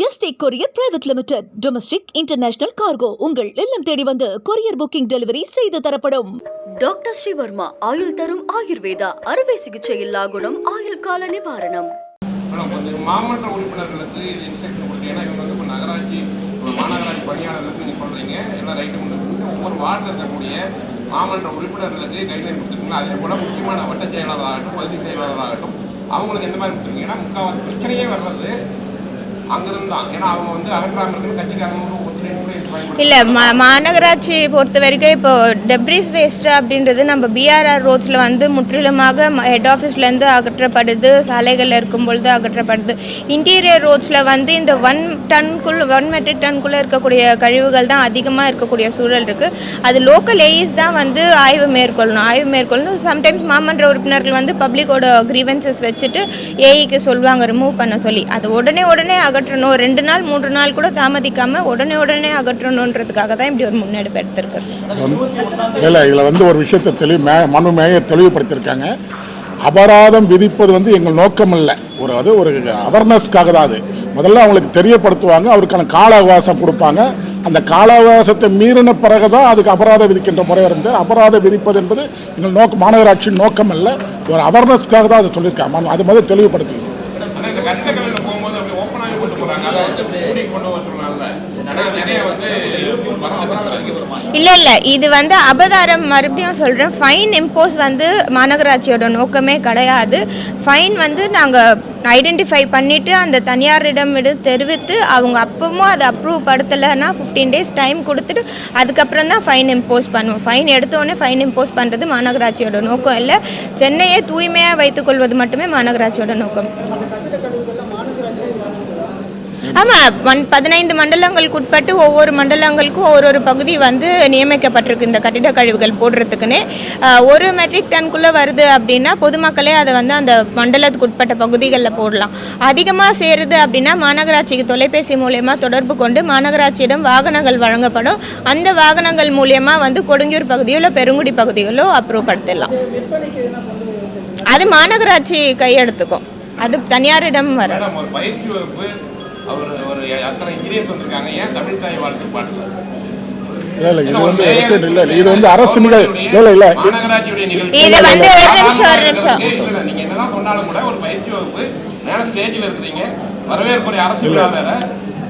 ST courier private limited. Domestic international cargo உங்கள் இல்லம் தேடி வந்து கொரியர் புக்கிங் டெலிவரி செய்து தரப்படும். டாக்டர் ஸ்ரீவர்மா ஆயுள் தரும் ஆயுர்வேதா அறுவை சிகிச்சை இல்லா குணம் ஆயுள் கால நிவாரணம். மாமன்ற உறுப்பினர்களுக்கு இன்ஸ்ட்ரக்ஷன் கொடுத்து ஏன்னா இவங்க வந்து இப்போ நகராட்சி மாநகராட்சி பணியாளர்களுக்கு நீங்கள் சொல்கிறீங்க எல்லாம் ரைட்டு கொடுத்துருக்கு ஒவ்வொரு வார்டில் இருக்கக்கூடிய மாமன்ற உறுப்பினர்களுக்கு கைட்லைன் கொடுத்துருக்கீங்களா? அதே போல் முக்கியமான வட்ட செயலாளராகட்டும் பகுதி செயலாளராகட்டும் அவங்களுக்கு எந்த மாதிரி கொடுத்துருக்கீங்க? ஏன்னா முக்கால்வாசி பிரச்சனையே வர்றது அங்கிருந்து தான் ஏன்னா அவங்க வந்து அகற்றாமல் இருக்கிற கட்சிக்காரங்க ஒத்துழைப்பு இல்லை மா மாநகராட்சி பொறுத்த வரைக்கும் இப்போ டெப்ரிஸ் வேஸ்ட்டு அப்படின்றது நம்ம பிஆர்ஆர் ரோட்ஸில் வந்து முற்றிலுமாக ஹெட் ஆஃபீஸ்லேருந்து அகற்றப்படுது சாலைகளில் இருக்கும் பொழுது அகற்றப்படுது இன்டீரியர் ரோட்ஸில் வந்து இந்த ஒன் டன்குள் ஒன் மெட்ரிக் டன்குள்ளே இருக்கக்கூடிய கழிவுகள் தான் அதிகமாக இருக்கக்கூடிய சூழல் இருக்குது அது லோக்கல் ஏஇஸ் தான் வந்து ஆய்வு மேற்கொள்ளணும். ஆய்வு மேற்கொள்ளணும். சம்டைம்ஸ் மாமன்ற உறுப்பினர்கள் வந்து பப்ளிக்கோட கிரீவன்சஸ் வச்சுட்டு ஏஇக்கு சொல்லுவாங்க ரிமூவ் பண்ண சொல்லி. அது உடனே உடனே அகற்றணும். ரெண்டு நாள் மூன்று நாள் கூட தாமதிக்காமல் உடனே உடனே அகற்றணுன்றதுக்காக தான் இப்படி ஒரு முன்னெடுப்பு எடுத்திருக்கிறது இல்லை இதில் வந்து ஒரு விஷயத்தை தெளிவு மே மனு மேயர் தெளிவுபடுத்தியிருக்காங்க. அபராதம் விதிப்பது வந்து எங்கள் நோக்கம் இல்லை ஒரு அது ஒரு அவேர்னஸ்க்காக தான் அது. முதல்ல அவங்களுக்கு தெரியப்படுத்துவாங்க அவருக்கான கால அவகாசம் கொடுப்பாங்க. அந்த கால அவகாசத்தை மீறின பிறகு தான் அதுக்கு அபராதம் விதிக்கின்ற முறை இருந்து அபராதம் விதிப்பது என்பது எங்கள் நோக்கம் மாநகராட்சியின் நோக்கம் இல்லை ஒரு அவேர்னஸ்க்காக தான் அதை சொல்லியிருக்காங்க. மனு- அது மாதிரி தெளிவுபடுத்தி ஆனால் இந்த கட்டிடக்கலையில் போகும்போது அப்படி ஓப்பனாகவே கொண்டு போகிறாங்க அதை வந்து மூடி கொண்டு வரதுனால ஏன்னா நிறைய வந்து வரலாம் இல்லை இல்லை. இது வந்து அபதாரம் மறுபடியும் சொல்கிறேன் ஃபைன் இம்போஸ் வந்து மாநகராட்சியோட நோக்கமே கிடையாது. ஃபைன் வந்து நாங்கள் ஐடென்டிஃபை பண்ணிவிட்டு அந்த தனியாரிடம் தெரிவித்து அவங்க அப்பவும் அதை அப்ரூவ் படுத்தலைன்னா ஃபிஃப்டீன் டேஸ் டைம் கொடுத்துட்டு அதுக்கப்புறம் தான் ஃபைன் இம்போஸ் பண்ணுவோம். ஃபைன் எடுத்தோடனே ஃபைன் இம்போஸ் பண்ணுறது மாநகராட்சியோட நோக்கம் இல்லை. சென்னையை தூய்மையாக வைத்துக்கொள்வது மட்டுமே மாநகராட்சியோட நோக்கம். ஆமாம் பதினைந்து மண்டலங்களுக்கு உட்பட்டு ஒவ்வொரு மண்டலங்களுக்கும் ஒரு ஒரு பகுதி வந்து நியமிக்கப்பட்டிருக்கு இந்த கட்டிட கழிவுகள் போடுறதுக்குன்னே. ஒரு மெட்ரிக் டன்குள்ளே வருது அப்படின்னா பொதுமக்களே அதை வந்து அந்த மண்டலத்துக்கு உட்பட்ட பகுதிகளில் போடலாம். அதிகமாக சேருது அப்படின்னா மாநகராட்சிக்கு தொலைபேசி மூலயமா தொடர்பு கொண்டு மாநகராட்சியிடம் வாகனங்கள் வழங்கப்படும். அந்த வாகனங்கள் மூலயமா வந்து கொடுங்கியூர் பகுதியோ பெருங்குடி பகுதிகளோ அப்ரூவ் படுத்திடலாம். அது மாநகராட்சி கையெடுத்துக்கும் அது தனியாரிடம் வரும். அவர் ஒரு அத்தனை இன்ஜினியர்ஸ் வந்திருக்காங்க. ஏன் தமிழ் தாய் வாழ்த்து பாடல? இல்லை இல்லை இது வந்து record இல்லை இல்லை இது வந்து அரசு நிகழ் இல்லை இல்லை மாநகராட்சியுடைய நிகழ்ச்சி. இது வந்து ஒரு நிமிஷம் ஒரு நிமிஷம். இல்ல, நீங்க என்னதான் சொன்னாலும் கூட ஒரு பயிற்சி வகுப்பு மேல ஸ்டேஜ்ல இருக்கிறீங்க வரவேற்புரை அரசு விழா வேற.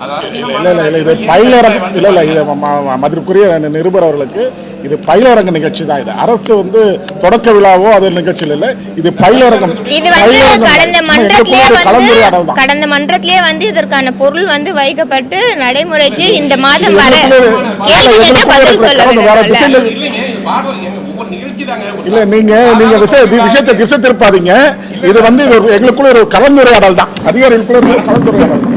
இல்லை இல்லை இல்லை இது பயிலரங்கு இல்லை இல்லை இது மதிப்புக்குரிய நிருபர் அவர்களுக்கு இது பயிலரங்கு நிகழ்ச்சி தான் இது. அரசு வந்து தொடக்க விழாவோ அது நிகழ்ச்சியில் இல்லை. இது பயிலரங்கம் கலந்துரையாடல் கடந்த மன்றத்திலே வந்து இதற்கான பொருள் வந்து வைக்கப்பட்டு நடைமுறைக்கு இந்த மாதம் வர இல்ல, நீங்க நீங்க விஷயத்தை திசை திருப்பாதீங்க இது வந்து எங்களுக்குள்ள ஒரு கலந்துரையாடல் தான். அதிகாரிகளுக்குள்ள கலந்துரையாடல் தான்.